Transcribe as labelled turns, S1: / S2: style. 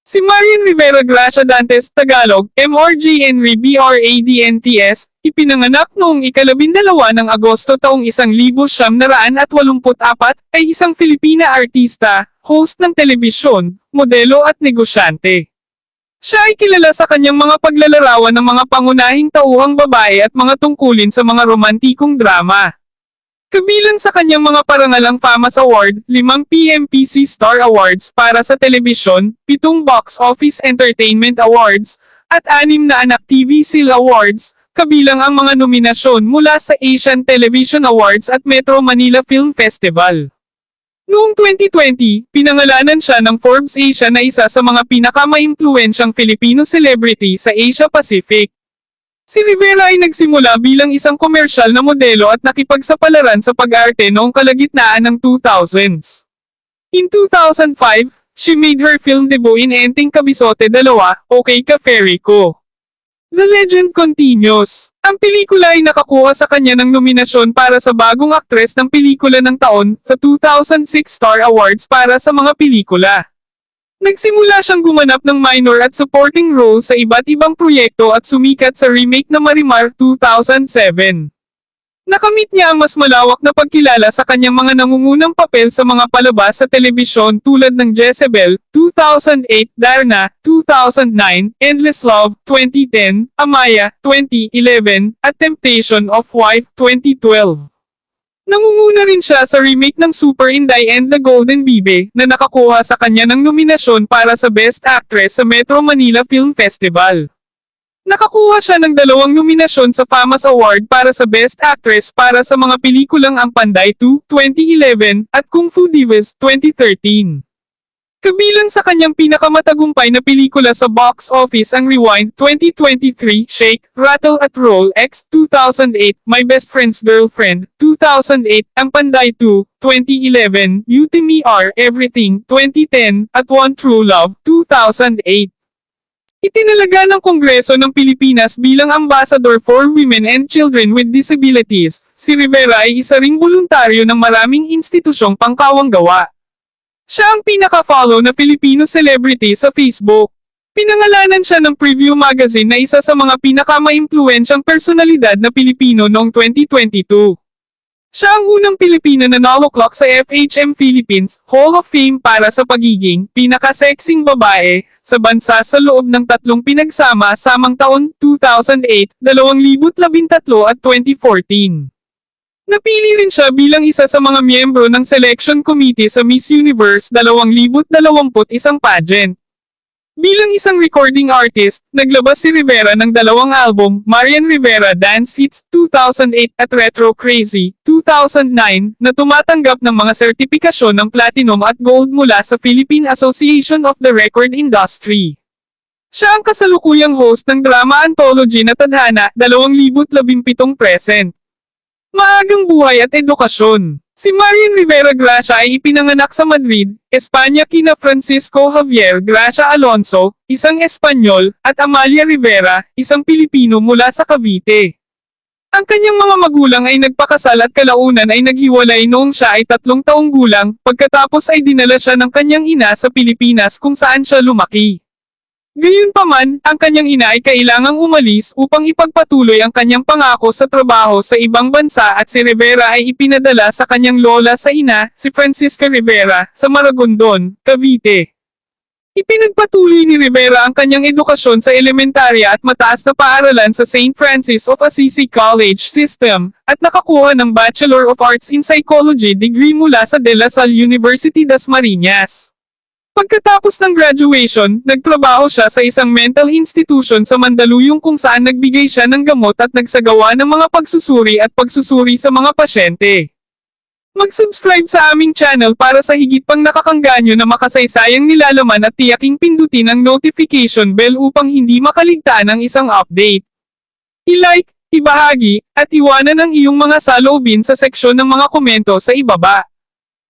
S1: Si Marian Rivera Gracia Dantes Tagalog, MRG Henry BRADNTS, ipinanganak noong ikalabindalawa ng Agosto taong 1984 ay isang Filipina artista, host ng telebisyon, modelo at negosyante. Siya ay kilala sa kanyang mga paglalarawan ng mga pangunahing tauhang babae at mga tungkulin sa mga romantikong drama. Kabilang sa kanyang mga parangalang FAMAS Award, 5 PMPC Star Awards para sa telebisyon, 7 Box Office Entertainment Awards, at 6 na Anak TV Seal Awards, kabilang ang mga nominasyon mula sa Asian Television Awards at Metro Manila Film Festival. Noong 2020, pinangalanan siya ng Forbes Asia na isa sa mga pinakamaimpluwensyang Filipino celebrity sa Asia Pacific. Si Rivera ay nagsimula bilang isang komersyal na modelo at nakipagsapalaran sa pag-arte noong kalagitnaan ng 2000s. In 2005, she made her film debut in Enting Kabisote 2, Okay Ka Fairy Ko. The legend continues. Ang pelikula ay nakakuha sa kanya ng nominasyon para sa bagong aktres ng pelikula ng taon sa 2006 Star Awards para sa mga pelikula. Nagsimula siyang gumanap ng minor at supporting role sa iba't ibang proyekto at sumikat sa remake na Marimar 2007. Nakamit niya ang mas malawak na pagkilala sa kanyang mga nangungunang papel sa mga palabas sa telebisyon tulad ng Jezebel, 2008, Darna, 2009, Endless Love, 2010, Amaya, 2011, at Temptation of Wife, 2012. Nangunguna rin siya sa remake ng Super Inday and the Golden Bibe na nakakuha sa kanya ng nominasyon para sa Best Actress sa Metro Manila Film Festival. Nakakuha siya ng dalawang nominasyon sa FAMAS Award para sa Best Actress para sa mga pelikulang Ang Panday 2, 2011, at Kung Fu Divas, 2013. Kabilang sa kanyang pinakamatagumpay na pelikula sa box office ang Rewind 2023, Shake, Rattle at Roll X 2008, My Best Friend's Girlfriend 2008, Ang Panday 2, 2011, You to Me Are Everything 2010, at One True Love 2008. Itinalaga ng Kongreso ng Pilipinas bilang Ambassador for Women and Children with Disabilities, si Rivera ay isa ring voluntaryo ng maraming institusyong pangkawang gawa. Siya ang pinaka-follow na Filipino celebrity sa Facebook. Pinangalanan siya ng Preview Magazine na isa sa mga pinaka-maimpluwensyang personalidad na Pilipino noong 2022. Siya ang unang Pilipina na naloclock sa FHM Philippines Hall of Fame para sa pagiging pinaka-sexing babae sa bansa sa loob ng tatlong pinagsama-samang taon 2008, 2013 at 2014. Napili rin siya bilang isa sa mga miyembro ng selection committee sa Miss Universe 2021 pageant. Bilang isang recording artist, naglabas si Rivera ng dalawang album, Marian Rivera Dance Hits 2008 at Retro Crazy 2009, na tumatanggap ng mga sertipikasyon ng platinum at gold mula sa Philippine Association of the Record Industry. Siya ang kasalukuyang host ng drama anthology na Tadhana 2017 present. Maagang buhay at edukasyon. Si Marian Rivera Gracia ay ipinanganak sa Madrid, Espanya kina Francisco Javier Gracia Alonso, isang Espanyol, at Amalia Rivera, isang Pilipino mula sa Cavite. Ang kanyang mga magulang ay nagpakasal at kalaunan ay naghiwalay noong siya ay tatlong taong gulang, pagkatapos ay dinala siya ng kanyang ina sa Pilipinas kung saan siya lumaki. Gayunpaman, ang kanyang ina ay kailangang umalis upang ipagpatuloy ang kanyang pangako sa trabaho sa ibang bansa at si Rivera ay ipinadala sa kanyang lola sa ina, si Francisca Rivera, sa Maragondon, Cavite. Ipinagpatuloy ni Rivera ang kanyang edukasyon sa elementarya at mataas na paaralan sa St. Francis of Assisi College System, at nakakuha ng Bachelor of Arts in Psychology degree mula sa De La Salle University das Marinas. Pagkatapos ng graduation, nagtrabaho siya sa isang mental institution sa Mandaluyong kung saan nagbigay siya ng gamot at nagsagawa ng mga pagsusuri at pagsusuri sa mga pasyente. Mag-subscribe sa aming channel para sa higit pang nakakangganyo na makasaysayang nilalaman at tiyaking pindutin ang notification bell upang hindi makaligtaan ang isang update. I-like, ibahagi, at iwanan ang iyong mga saloobin sa seksyon ng mga komento sa ibaba.